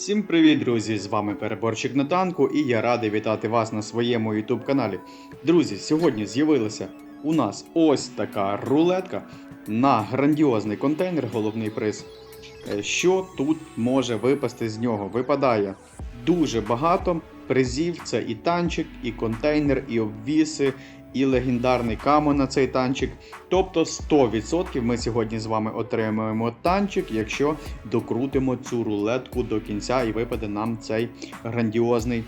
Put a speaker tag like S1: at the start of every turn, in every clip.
S1: Всім привіт, друзі! З вами переборчик на танку, і я радий вітати вас на своєму YouTube каналі. Друзі, сьогодні з'явилася у нас ось така рулетка на грандіозний контейнер, головний приз. Е, Що тут може випасти з нього? Випадає дуже багато призів. Це і танчик, і контейнер, і обвіси, і легендарний камо на цей танчик. Тобто 100% ми сьогодні з вами отримаємо танчик, якщо докрутимо цю рулетку до кінця і випаде нам цей грандіозний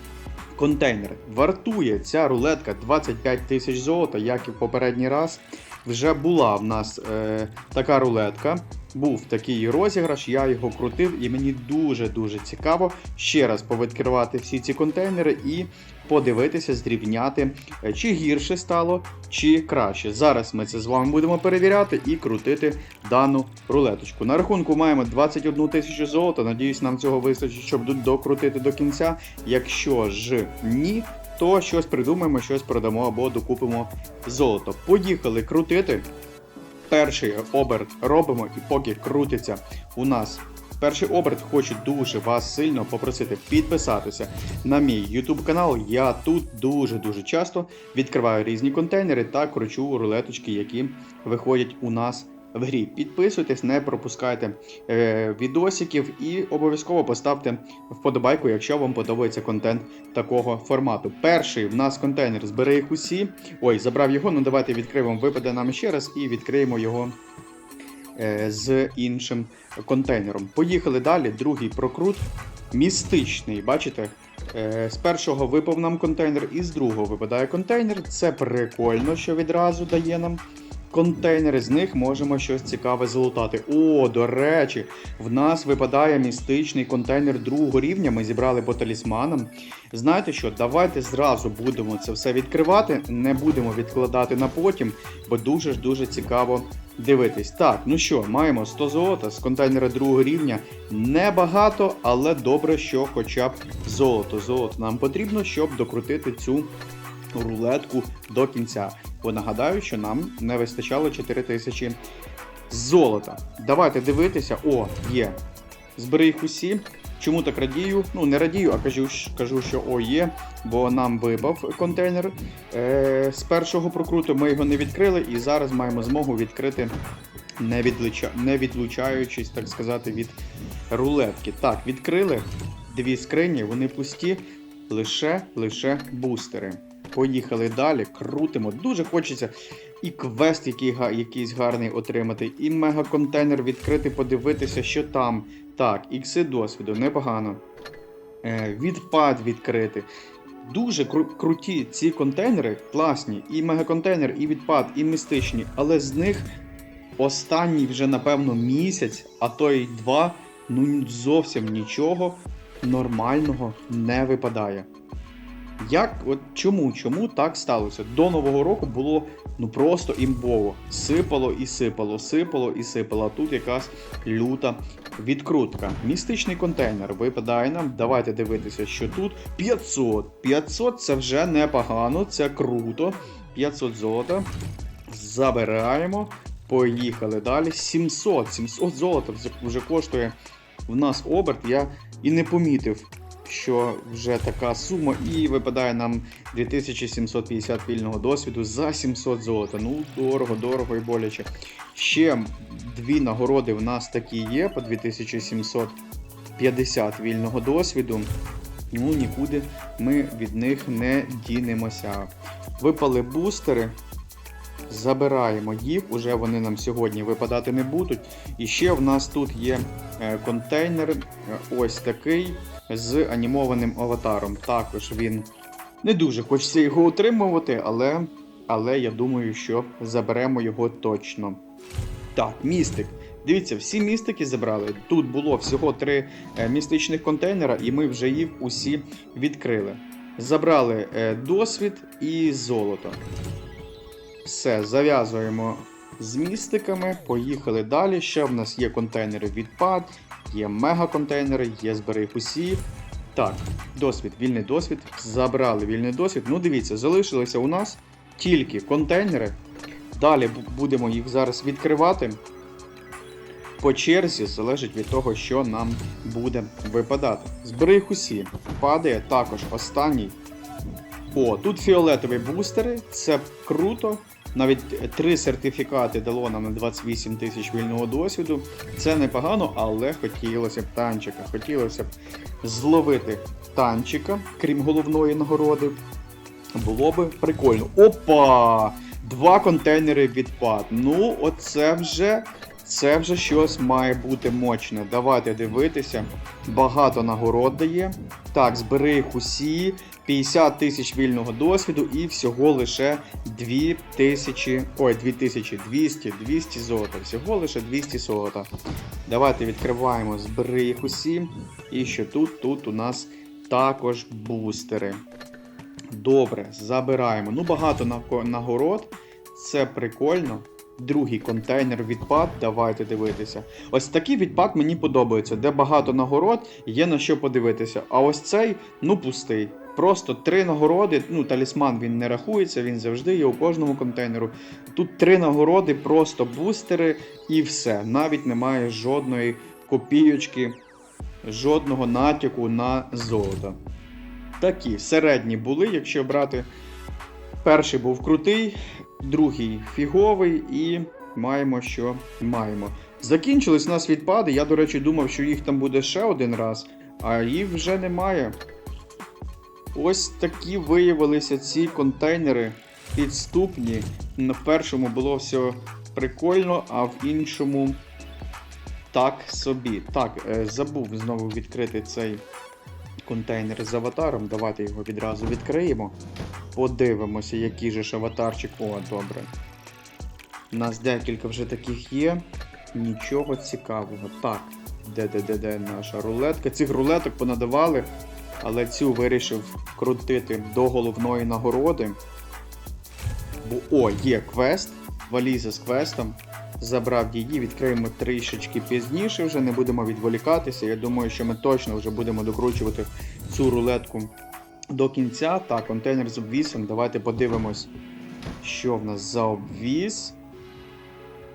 S1: контейнер. Вартує ця рулетка 25 тисяч золота, як і в попередній раз. Вже була в нас е, така рулетка. Був такий розіграш, я його крутив, і мені дуже-дуже цікаво ще раз повідкривати всі ці контейнери і подивитися, зрівняти, е, чи гірше стало, чи краще. Зараз ми це з вами будемо перевіряти і крутити дану рулеточку. На рахунку маємо 21 тисячу золота. Надіюсь, нам цього вистачить, щоб докрутити до кінця. Якщо ж ні, то щось придумаємо, щось продамо або докупимо золото. Поїхали крутити. Перший оберт робимо, і поки крутиться у нас перший оберт, хочу дуже вас сильно попросити підписатися на мій YouTube канал. Я тут дуже-дуже часто відкриваю різні контейнери та кручу рулеточки, які виходять у нас в грі. Підписуйтесь, не пропускайте е, відосиків і обов'язково поставте вподобайку, якщо вам подобається контент такого формату. Перший в нас контейнер збери їх усі. Ой, забрав його. Ну давайте відкриємо. Випаде нам ще раз і відкриємо його е, з іншим контейнером. Поїхали далі. Другий прокрут. Містичний, бачите? Е, З першого випав нам контейнер, і з другого випадає контейнер. Це прикольно, що відразу дає нам контейнери. З них можемо щось цікаве залутати. О, до речі, в нас випадає містичний контейнер другого рівня. Ми зібрали по талісманам. Знаєте що? Давайте зразу будемо це все відкривати, не будемо відкладати на потім, бо дуже ж дуже цікаво дивитись. Так, ну що, маємо 100 золота з контейнера другого рівня. Небагато, але добре, що хоча б золото. Золото нам потрібно, щоб докрутити цю рулетку до кінця. Бо нагадаю, що нам не вистачало 4000 золота. Давайте дивитися. О, є. Збери їх усі. Чому так радію? Ну, не радію, а кажу, кажу що о є, бо нам вибав контейнер е, з першого прокруту. Ми його не відкрили і зараз маємо змогу відкрити, не, відлуча, не відлучаючись, так сказати, від рулетки. Так, відкрили дві скрині, вони пусті, лише лише бустери. Поїхали далі, крутимо. Дуже хочеться і квест, який, якийсь гарний отримати, і мега-контейнер відкрити, подивитися, що там. Так, ікси досвіду, непогано. Е, відпад відкрити. Дуже кру- круті ці контейнери, класні, і мегаконтейнер, і відпад, і містичні, але з них останній вже, напевно, місяць, а то й два, ну зовсім нічого нормального не випадає. Як, от чому, чому так сталося? До Нового року було ну просто імбово. Сипало і сипало, сипало і сипало. Тут якась люта відкрутка. Містичний контейнер випадає нам. Давайте дивитися, що тут 500. 500 це вже непогано, це круто. 500 золота. Забираємо. Поїхали далі. 700. 700 золота вже коштує в нас оберт. Я і не помітив, що вже така сума, і випадає нам 2750 вільного досвіду за 700 золота. Ну, дорого, дорого і боляче. Ще дві нагороди в нас такі є по 2750 вільного досвіду. Ну, нікуди ми від них не дінемося. Випали бустери. Забираємо їх, уже вони нам сьогодні випадати не будуть. І ще в нас тут є е, контейнер, е, ось такий з анімованим аватаром. Також він не дуже хочеться його утримувати, але, але я думаю, що заберемо його точно. Так, містик. Дивіться, всі містики забрали. Тут було всього три е, містичних контейнера, і ми вже їх усі відкрили. Забрали е, досвід і золото. Все, зав'язуємо з містиками, поїхали далі. Ще в нас є контейнери відпад, є мега-контейнери, є збери усі. Так, досвід, вільний досвід. Забрали вільний досвід. Ну, дивіться, залишилися у нас тільки контейнери. Далі будемо їх зараз відкривати. по черзі залежить від того, що нам буде випадати. Збери їх усі. Падає також останній. О, тут фіолетові бустери, це круто. Навіть три сертифікати дало нам на 28 тисяч вільного досвіду. Це непогано, але хотілося б танчика. Хотілося б зловити танчика, крім головної нагороди. Було би прикольно. Опа! Два контейнери відпад. Ну, оце вже. Це вже щось має бути мощне. Давайте дивитися. Багато нагород дає. Так, збери їх усі. 50 тисяч вільного досвіду і всього лише 2000, ой, 2200, 200 золота. Всього лише 200 золота. Давайте відкриваємо, збери їх усі. І що тут? Тут у нас також бустери. Добре, забираємо. Ну, багато нагород. Це прикольно. Другий контейнер відпад. Давайте дивитися. Ось такий відпад мені подобається, де багато нагород, є на що подивитися. А ось цей, ну, пустий. Просто три нагороди. Ну, талісман він не рахується, він завжди є у кожному контейнеру. Тут три нагороди, просто бустери і все. Навіть немає жодної копійочки, жодного натяку на золото. Такі середні були, якщо брати. Перший був крутий, другий фіговий, і маємо, що маємо. Закінчились у нас відпади. Я, до речі, думав, що їх там буде ще один раз, а їх вже немає. Ось такі виявилися ці контейнери підступні. На першому було все прикольно, а в іншому так собі. Так, е, забув знову відкрити цей контейнер з аватаром. Давайте його відразу відкриємо. Подивимося, який же ж аватарчик. О, добре. У нас декілька вже таких є. Нічого цікавого. Так, де-де-де-де наша рулетка. Цих рулеток понадавали, але цю вирішив крутити до головної нагороди. Бо, о, є квест. Валіза з квестом. Забрав її, відкриємо трішечки пізніше, вже не будемо відволікатися. Я думаю, що ми точно вже будемо докручувати цю рулетку до кінця. Так, контейнер з обвісом. Давайте подивимось, що в нас за обвіс.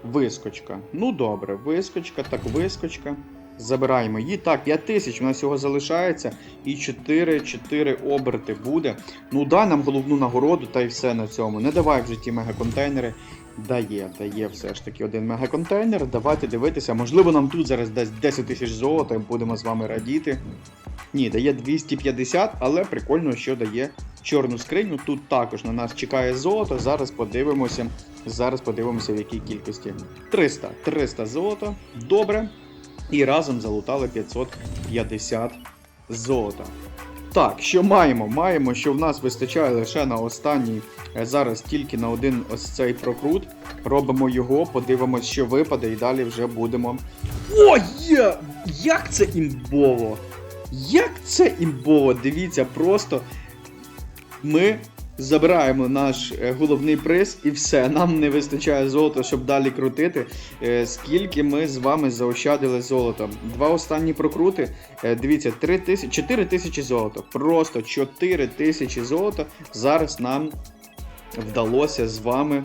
S1: Вискочка. Ну добре, вискочка, так вискочка. Забираємо її. Так, 5 тисяч у нас всього залишається. І 4-4 оберти буде. Ну дай нам головну нагороду, та й все на цьому. Не давай вже ті мегаконтейнери. Дає, дає все ж таки один мегаконтейнер. Давайте дивитися. Можливо, нам тут зараз дасть 10 тисяч золота і будемо з вами радіти. Ні, дає 250, але прикольно, що дає чорну скриню. Тут також на нас чекає золото. Зараз подивимося. Зараз подивимося, в якій кількості. 300. 300 золота. Добре. І разом залутали 550 золота. Так, що маємо? Маємо, що в нас вистачає лише на останній е, зараз тільки на один ось цей прокрут. Робимо його, подивимось, що випаде, і далі вже будемо. О, є! Як це імбово! Як це імбово! Дивіться, просто ми забираємо наш е, головний приз і все. Нам не вистачає золота, щоб далі крутити. Е, Скільки ми з вами заощадили золота? Два останні прокрути. Е, Дивіться, 3 тисячі, 4 тисячі золота. Просто 4 тисячі золота. Зараз нам вдалося з вами.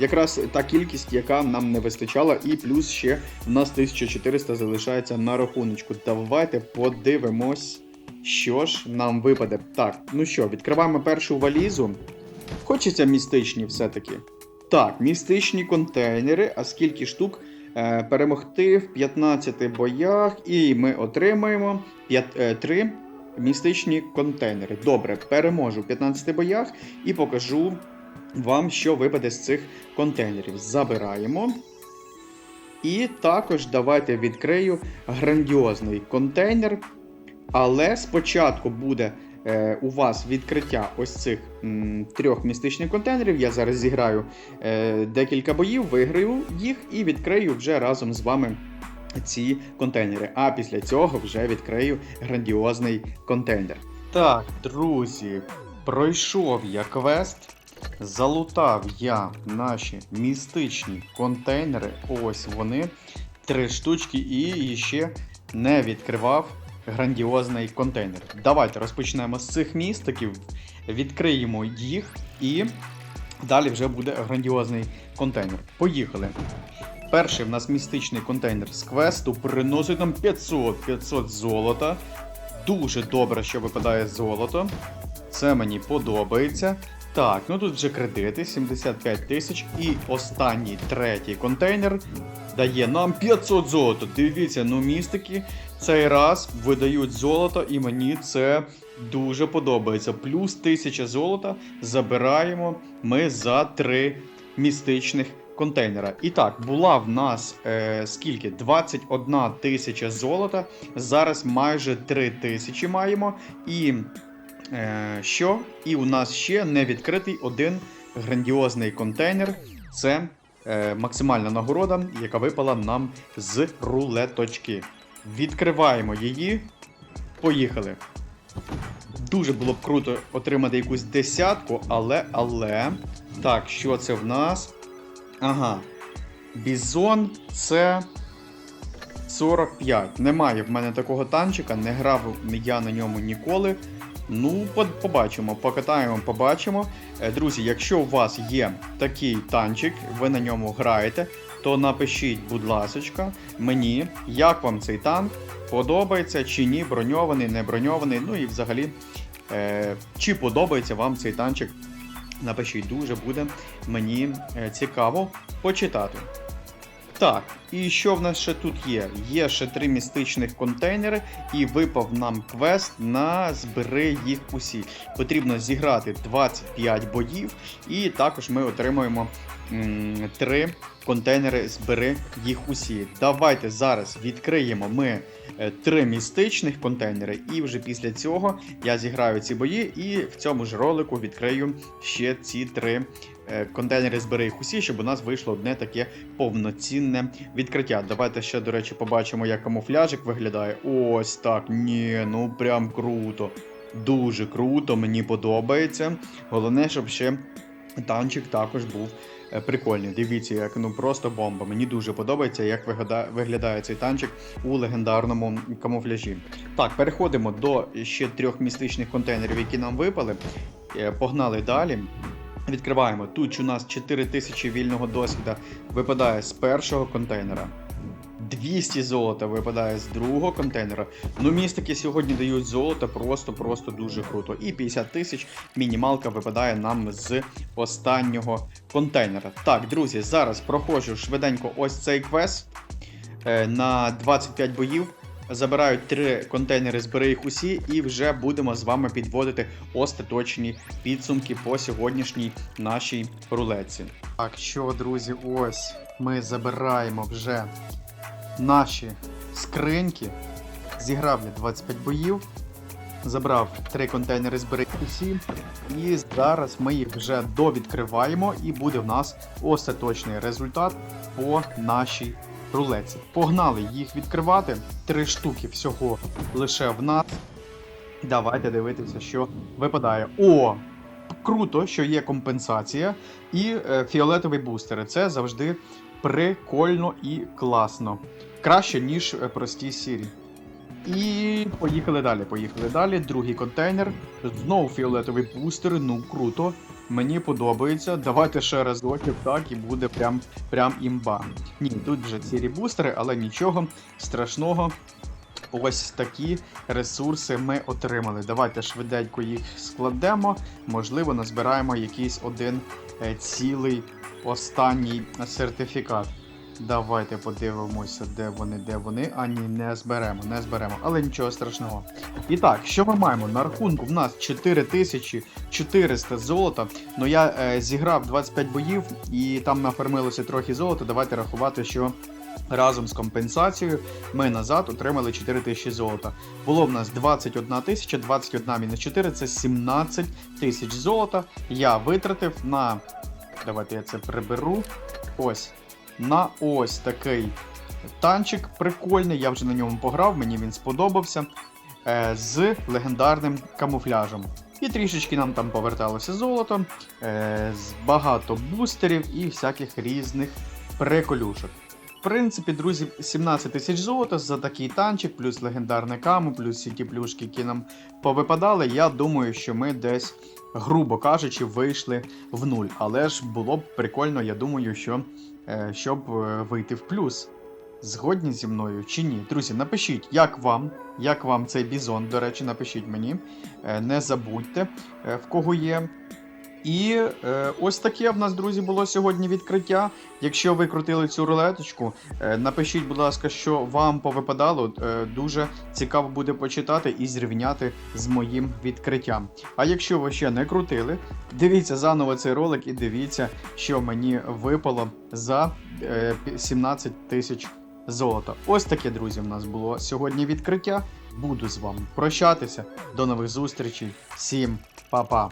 S1: Якраз та кількість, яка нам не вистачала, і плюс ще в нас 1400 залишається на рахуночку. Давайте подивимось, що ж нам випаде. Так, ну що, відкриваємо першу валізу. Хочеться містичні все-таки. Так, містичні контейнери, а скільки штук е, перемогти в 15 боях, і ми отримаємо 5, е, 3 містичні контейнери. Добре, переможу в 15 боях і покажу вам, що випаде з цих контейнерів. Забираємо. І також давайте відкрию грандіозний контейнер. Але спочатку буде е, у вас відкриття ось цих м, трьох містичних контейнерів. Я зараз зіграю е, декілька боїв, виграю їх і відкрию вже разом з вами ці контейнери. А після цього вже відкрию грандіозний контейнер. Так, друзі, пройшов я квест. Залутав я наші містичні контейнери. Ось вони. Три штучки, і ще не відкривав грандіозний контейнер. Давайте розпочнемо з цих містиків, відкриємо їх і далі вже буде грандіозний контейнер. Поїхали. Перший в нас містичний контейнер з квесту приносить нам 500 500 золота. Дуже добре, що випадає золото. Це мені подобається. Так, ну тут вже кредити 75 тисяч. І останній третій контейнер дає нам 500 золота. Дивіться, ну містики цей раз видають золото, і мені це дуже подобається. Плюс 1000 золота забираємо ми за три містичних контейнера. І так, була в нас е, скільки? 21 тисяча золота. Зараз майже 3 тисячі маємо. І е, що? І у нас ще не відкритий один грандіозний контейнер. Це максимальна нагорода, яка випала нам з рулеточки. Відкриваємо її. Поїхали. Дуже було б круто отримати якусь десятку, але, але. Так, що це в нас? Ага. Бізон це 45. Немає в мене такого танчика, не грав я на ньому ніколи. Ну, побачимо, покатаємо, побачимо. Е, Друзі, якщо у вас є такий танчик, ви на ньому граєте, то напишіть, будь ласочка, мені, як вам цей танк, подобається чи ні, броньований, не броньований, ну і взагалі, е, чи подобається вам цей танчик. Напишіть, дуже буде мені е, цікаво почитати. Так, і що в нас ще тут є? Є ще три містичних контейнери, і випав нам квест на збери їх усі. Потрібно зіграти 25 боїв, і також ми отримуємо три контейнери збери їх усі. Давайте зараз відкриємо ми е, три містичних контейнери, і вже після цього я зіграю ці бої, і в цьому ж ролику відкрию ще ці три е, контейнери збери їх усі, щоб у нас вийшло одне таке повноцінне відкриття. Давайте ще, до речі, побачимо, як камуфляжик виглядає. Ось так. Ні, ну прям круто. Дуже круто, мені подобається. Головне, щоб ще танчик також був е, прикольний. Дивіться, як ну просто бомба. Мені дуже подобається, як виглядає, цей танчик у легендарному камуфляжі. Так, переходимо до ще трьох містичних контейнерів, які нам випали. Е, Погнали далі. Відкриваємо. Тут у нас 4000 вільного досвіда випадає з першого контейнера. 200 золота випадає з другого контейнера. Ну, містики сьогодні дають золото просто-просто дуже круто. І 50 тисяч мінімалка випадає нам з останнього контейнера. Так, друзі, зараз проходжу швиденько ось цей квест е, на 25 боїв. Забираю три контейнери, збери їх усі, і вже будемо з вами підводити остаточні підсумки по сьогоднішній нашій рулетці. Так, що, друзі, ось ми забираємо вже наші скриньки. Зіграв я 25 боїв, забрав три контейнери збери усі. І зараз ми їх вже довідкриваємо, і буде в нас остаточний результат по нашій рулетці. Погнали їх відкривати. Три штуки всього лише в нас. Давайте дивитися, що випадає. О! Круто, що є компенсація і е, фіолетові бустери. Це завжди прикольно і класно. Краще, ніж е, прості сірі. І поїхали далі. Поїхали далі. Другий контейнер. Знову фіолетовий бустер. Ну круто. Мені подобається. Давайте ще разочок, так, і буде прям, прям імба. Ні, тут вже сірі бустери, але нічого страшного. Ось такі ресурси ми отримали. Давайте швиденько їх складемо. Можливо, назбираємо якийсь один е, цілий останній сертифікат. Давайте подивимося, де вони, де вони. А ні, не зберемо, не зберемо, але нічого страшного. І так, що ми маємо? На рахунку в нас 4400 золота. Ну я е, зіграв 25 боїв і там нафармилося трохи золота. Давайте рахувати, що разом з компенсацією ми назад отримали 4000 золота. Було в нас 21 тисяча, 21 мінус 4 це 17 тисяч золота. Я витратив на. Давайте я це приберу. Ось. На ось такий танчик прикольний. Я вже на ньому пограв, мені він сподобався. Е, з легендарним камуфляжем. І трішечки нам там поверталося золото, е, багато бустерів і всяких різних приколюшок. В принципі, друзі, 17 тисяч золота за такий танчик, плюс легендарне каму, плюс всі ті плюшки, які нам повипадали. Я думаю, що ми десь, грубо кажучи, вийшли в нуль. Але ж було б прикольно, я думаю, що щоб е, вийти в плюс. Згодні зі мною чи ні? Друзі, напишіть, як вам, як вам цей бізон, до речі, напишіть мені. Е, Не забудьте, е, в кого є. І е, ось таке в нас, друзі, було сьогодні відкриття. Якщо ви крутили цю рулеточку, е, напишіть, будь ласка, що вам повипадало. Е, дуже цікаво буде почитати і зрівняти з моїм відкриттям. А якщо ви ще не крутили, дивіться заново цей ролик і дивіться, що мені випало за е, 17 тисяч золота. Ось таке, друзі, в нас було сьогодні відкриття. Буду з вами прощатися. До нових зустрічей. Всім па-па.